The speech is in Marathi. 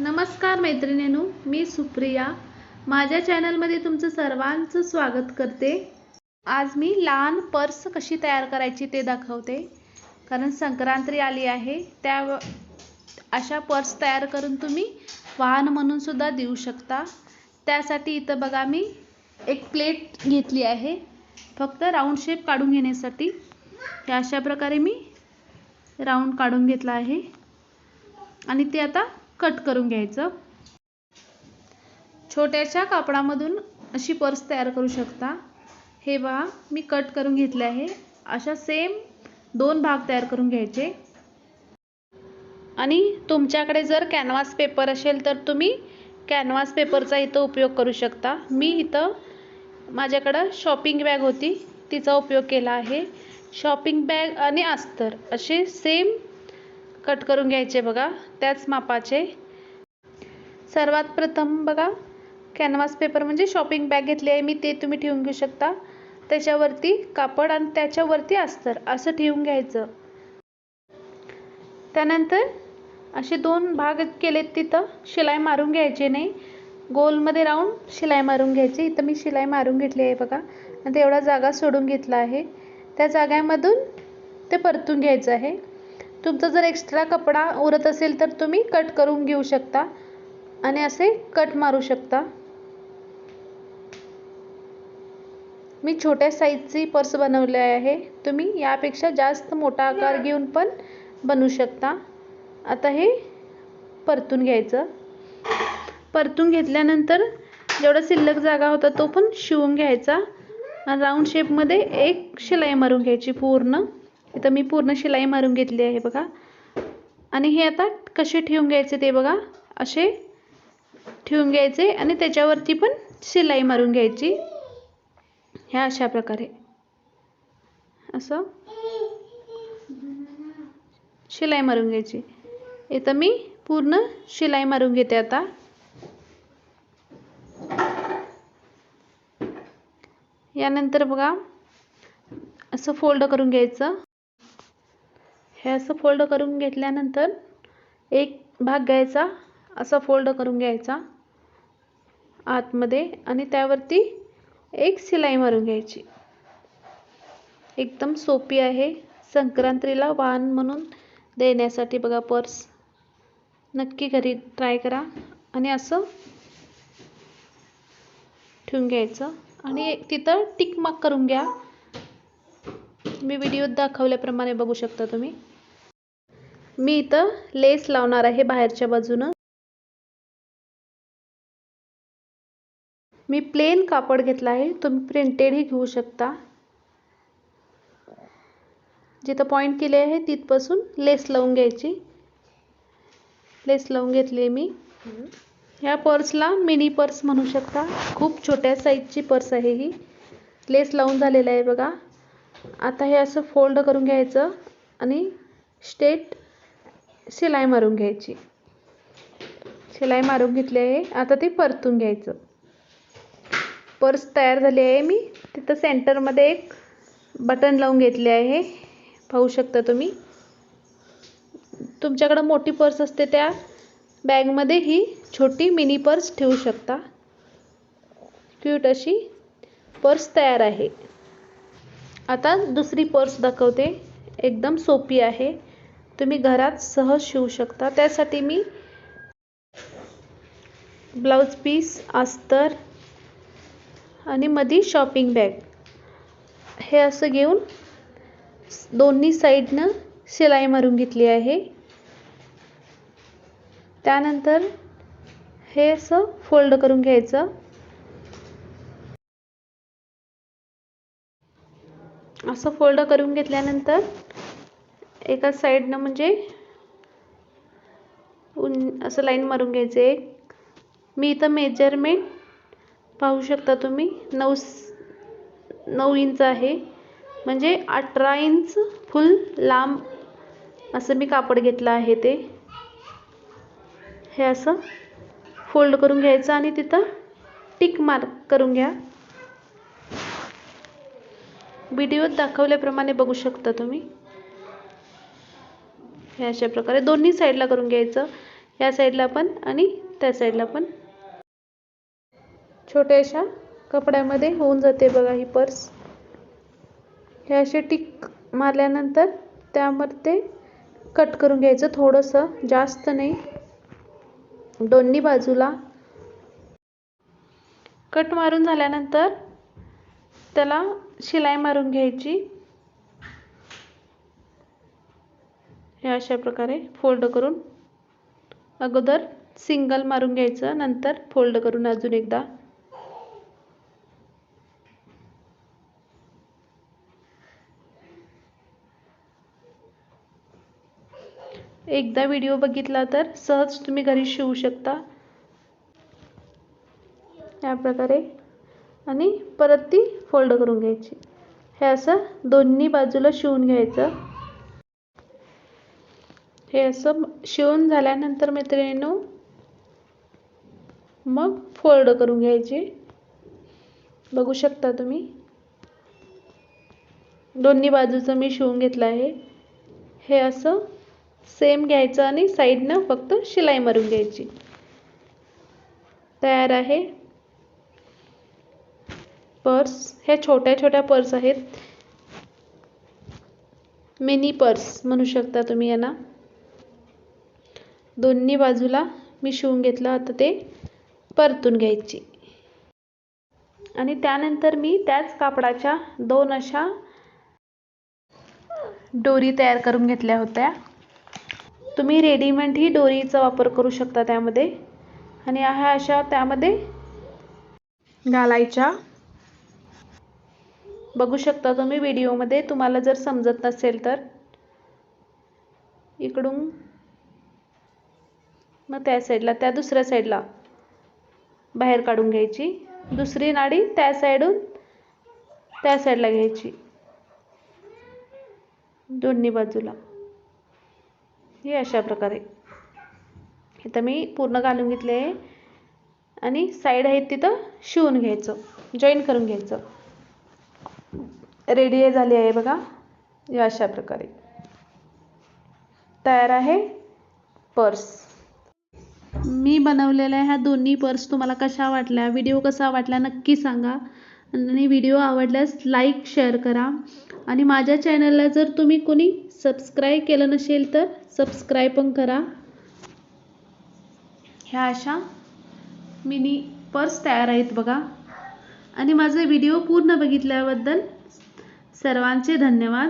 नमस्कार मैत्रिणीनू मी सुप्रिया. माझ्या चॅनलमध्ये तुमचं सर्वांचं स्वागत करते. आज मी लहान पर्स कशी तयार करायची ते दाखवते. कारण संक्रांती आली आहे त्या अशा पर्स तयार करून तुम्ही वाहन म्हणूनसुद्धा देऊ शकता. त्यासाठी इथं बघा मी एक प्लेट घेतली आहे. फक्त राऊंड शेप काढून घेण्यासाठी. अशा प्रकारे मी राऊंड काढून घेतला आहे. आणि ते आता कट करून घ्यायचं. छोट्याशा कापडामधून अशी पर्स तयार करू शकता. हे बघा मी कट करून घेतले आहे. अशा सेम दोन भाग तयार करून घ्यायचे. आणि तुमच्याकडे जर कॅनव्हास पेपर असेल तर तुम्ही कॅनव्हास पेपरचा इथं उपयोग करू शकता. मी इथं माझ्याकडं शॉपिंग बॅग होती तिचा उपयोग केला आहे. शॉपिंग बॅग आणि अस्तर असे सेम कट करून घ्यायचे बघा त्याच मापाचे. सर्वात प्रथम बघा कॅनव्हास पेपर म्हणजे शॉपिंग बॅग घेतली आहे मी ते तुम्ही ठेवून घेऊ शकता. त्याच्यावरती कापड आणि त्याच्यावरती अस्तर असं ठेवून घ्यायचं. त्यानंतर असे दोन भाग केलेत तिथं शिलाई मारून घ्यायची नाही. गोलमध्ये राहून शिलाई मारून घ्यायची इथं मी शिलाई मारून घेतली आहे बघा. आणि तेवढा जागा सोडून घेतला आहे. त्या जाग्यामधून ते परतून घ्यायचं आहे. तुमचा जर एक्स्ट्रा कपडा उरत असेल तर तुम्ही कट करून घेऊ शकता आणि असे कट मारू शकता. मी छोट्या साईजची पर्स बनवली आहे. तुम्ही यापेक्षा जास्त मोठा आकार घेऊन पण बनवू शकता. आता हे परतून घ्यायचं. परतून घेतल्यानंतर जेवढा शिल्लक जागा होता तो पण शिवून घ्यायचा. आणि राऊंड शेपमध्ये एक शिलाई मारून घ्यायची पूर्ण. इथं मी पूर्ण शिलाई मारून घेतली आहे बघा. आणि हे आता कसे ठेवून घ्यायचे ते बघा. असे ठेवून घ्यायचे आणि त्याच्यावरती पण शिलाई मारून घ्यायची. ह्या अशा प्रकारे. असं. शिलाई मारून घ्यायची. इथं मी पूर्ण शिलाई मारून घेते आता. यानंतर बघा. असं फोल्ड करून घ्यायचं. हे असं फोल्ड करून घेतल्यानंतर एक भाग घ्यायचा असा फोल्ड करून घ्यायचा आतमध्ये आणि त्यावरती एक शिलाई मारून घ्यायची. एकदम सोपी आहे. संक्रांतीला वाहन म्हणून देण्यासाठी बघा पर्स. नक्की घरी ट्राय करा आणि असं ठेवून घ्यायचं. आणि तिथं टिक मार्क करून घ्या. मी व्हिडिओत दाखवल्याप्रमाणे बघू शकता तुम्ही. मी इथं लेस लावणार आहे बाहेरच्या बाजूनं. मी प्लेन कापड घेतला आहे. तुम्ही प्रिंटेडही घेऊ शकता. जिथं पॉईंट केले आहे तिथपासून लेस लावून घ्यायची. लेस लावून घेतली मी. ह्या पर्सला मिनी पर्स म्हणू शकता. खूप छोट्या साईजची पर्स आहे ही. लेस लावून झालेलं आहे बघा. आता हे असं फोल्ड करून घ्यायचं आणि स्टेट शिलाई मारून घ्यायची. शिलाई मारून घेतली आहे. आता ते परतून घ्यायचं. पर्स तयार झाली आहे मी. तिथं सेंटरमध्ये एक बटन लावून घेतले आहे. पाहू शकता तुम्ही. तुमच्याकडं मोठी पर्स असते त्या बॅगमध्ये ही छोटी मिनी पर्स ठेवू शकता. क्यूट अशी पर्स तयार आहे. आता दुसरी पर्स दाखवते. एकदम सोपी आहे. तुम्ही घरात सहज शिवू शकता. त्यासाठी मी ब्लाऊज पीस अस्तर आणि मधी शॉपिंग बॅग हे असं घेऊन दोन्ही साईडनं शिलाई मारून घेतली आहे. त्यानंतर हे असं फोल्ड करून घ्यायचं. असं फोल्ड करून घेतल्यानंतर एका साईडनं म्हणजे उन असं लाईन मारून घ्यायचं एक. मी इथं मेजरमेंट पाहू शकता तुम्ही. नऊ नऊ इंच आहे. म्हणजे अठरा इंच फुल लांब असं मी कापड घेतलं आहे ते. हे असं फोल्ड करून घ्यायचं आणि तिथं टिक मार्क करून घ्या. व्हिडिओत दाखवल्याप्रमाणे बघू शकता तुम्ही. हे अशा प्रकारे दोन्ही साईडला करून घ्यायचं. ह्या साईडला पण आणि त्या साईडला पण. छोट्याशा कपड्यामध्ये होऊन जाते बघा ही पर्स. हे असे टिक मारल्यानंतर त्यामध्ये कट करून घ्यायचं थोडंसं जास्त नाही. दोन्ही बाजूला. कट मारून झाल्यानंतर त्याला शिलाई मारून घ्यायची. हे अशा प्रकारे फोल्ड करून अगोदर सिंगल मारून घ्यायचं नंतर फोल्ड करून अजून एकदा. एकदा व्हिडिओ बघितला तर सहज तुम्ही घरी शिवू शकता. या प्रकारे. आणि परत ती फोल्ड करून घ्यायची. हे असं दोन्ही बाजूला शिवून घ्यायचं. हे असं शिवून झाल्यानंतर मैत्रिणीनो मग फोल्ड करून घ्यायची. बघू शकता तुम्ही. दोन्ही बाजूचं मी शिवून घेतलं आहे. हे असं सेम घ्यायचं आणि साईडनं फक्त शिलाई मारून घ्यायची. तयार आहे. पर्स ह्या छोट्या छोट्या पर्स आहेत. मिनी पर्स म्हणू शकता तुम्ही यांना. दोन्ही बाजूला मी शिवून घेतलं आता ते परतून घ्यायची. आणि त्यानंतर मी त्याच कापडाच्या दोन अशा डोरी तयार करून घेतल्या होत्या. तुम्ही रेडीमेड ही डोरीचा वापर करू शकता त्यामध्ये. आणि ह्या अशा त्यामध्ये घालायच्या. बघू शकता तुम्ही व्हिडिओमध्ये तुम्हाला जर समजत नसेल तर. इकडून मग त्या साईडला त्या दुसऱ्या साईडला बाहेर काढून घ्यायची. दुसरी नाडी त्या साईडून त्या साईडला घ्यायची. दोन्ही बाजूला. हे अशा प्रकारे. इथं मी पूर्ण घालून घेतले आहे. आणि साईड आहेत तिथं शिवून घ्यायचं. जॉईन करून घ्यायचं. रेडी आहे झाली आहे बघा. या अशा प्रकारे. तयार आहे. पर्स. मी बनवलेल्या ह्या दोन्ही पर्स तुम्हाला कशा वाटल्या? व्हिडिओ कसा वाटला नक्की सांगा. आणि व्हिडिओ आवडल्यास लाईक शेअर करा. आणि माझ्या चॅनलला जर तुम्ही कोणी सबस्क्राईब केलं नसेल तर सबस्क्राईब पण करा. ह्या अशा मिनी पर्स तयार आहेत बघा. आणि माझे व्हिडिओ पूर्ण बघितल्याबद्दल सर्वांचे धन्यवाद.